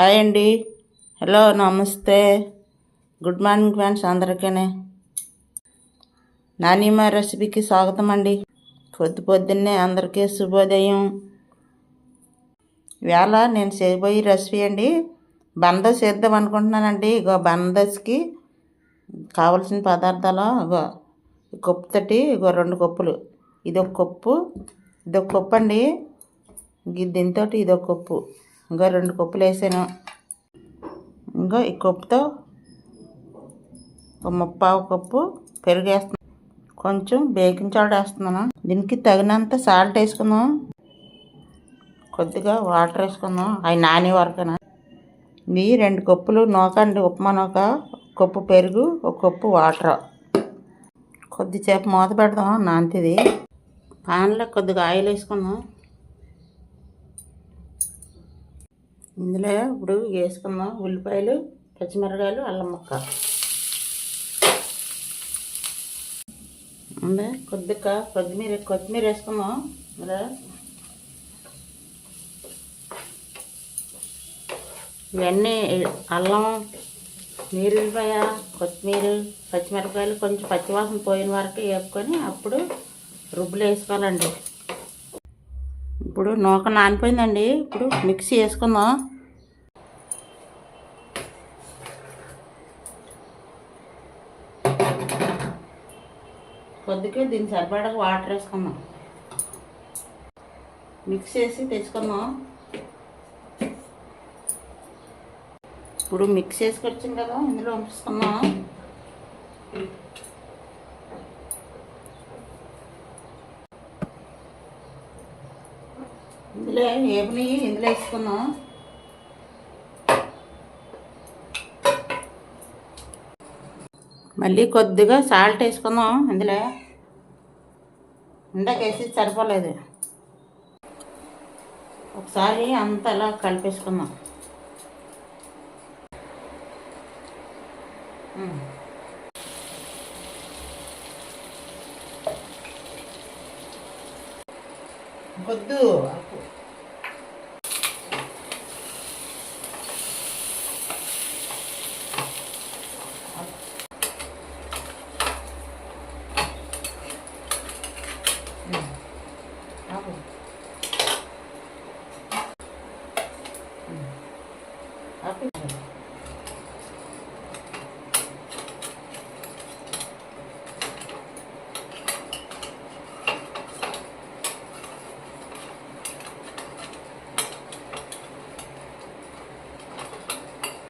Hi అండి. Hello నమస్తే. Good morning friends అందరికీ నానిమ రెసిపీకి స్వాగతం అండి. పొద్దు పొద్దున్నే అందరికీ శుభోదయం. ఇవాళ నేను చేయబోయే రెసిపీ అండి బందస్ చేద్దాం అనుకుంటున్నానండి. ఇగో బందస్కి కావలసిన పదార్థాలు ఇగో ఈ కప్పు తట్టి ఇగో రెండు కప్పులు. ఇదొక కప్పు ఇదొక కప్పు అండి. ఇది దీంతో ఇదొక కప్పు. ఇంకో రెండు కప్పులు వేసాను. ఇంకో ఈ కప్పుతో ఒక ముప్పావు కప్పు పెరుగు వేస్తున్నాను కొంచెం బేకింగ్ సోడా వేస్తున్నాను. దీనికి తగినంత సాల్ట్ వేసుకుందాం. కొద్దిగా వాటర్ వేసుకుందాం. అవి నాని వరకున. ఇవి రెండు కప్పులు నూకండి ఉప్మా నూక. కప్పు పెరుగు ఒక కప్పు వాటర్. కొద్దిసేపు మూత పెడదాం నాంతిది పాన్లో కొద్దిగా ఆయిల్ వేసుకుందాం. ఇందులో ఇప్పుడు వేసుకుందాం ఉల్లిపాయలు పచ్చిమిరకాయలు అల్లం ముక్క. ఉందా? కొద్దిగా కొత్తిమీర కొత్తిమీర వేసుకుందాం. ఇలా ఇవన్నీ అల్లం నీరుల్లిపాయ కొత్తిమీర పచ్చిమిరపకాయలు కొంచెం పచ్చివాసన పోయిన వరకు వేపుకొని అప్పుడు రుబ్బులు వేసుకోవాలండి. ఇప్పుడు నూక నానిపోయిందండి. ఇప్పుడు మిక్సీ వేసుకుందాం కొద్దిగా దీన్ని సరిపడా వాటర్ వేసుకుందాం. మిక్స్ చేసి తెచ్చుకుందాం. ఇప్పుడు మిక్స్ చేసుకొచ్చాం కదా ఇందులో పంపిస్తున్నాం ఇందులో ఏపుని ఇందులో వేసుకున్నాం మళ్ళీ కొద్దిగా సాల్ట్ వేసుకుందాం ఇందులో. ఇందాక వేసి సరిపోలేదు. ఒకసారి అంతా అలా కలిపేసుకుందాం వద్దు ఆపు. ఆపు.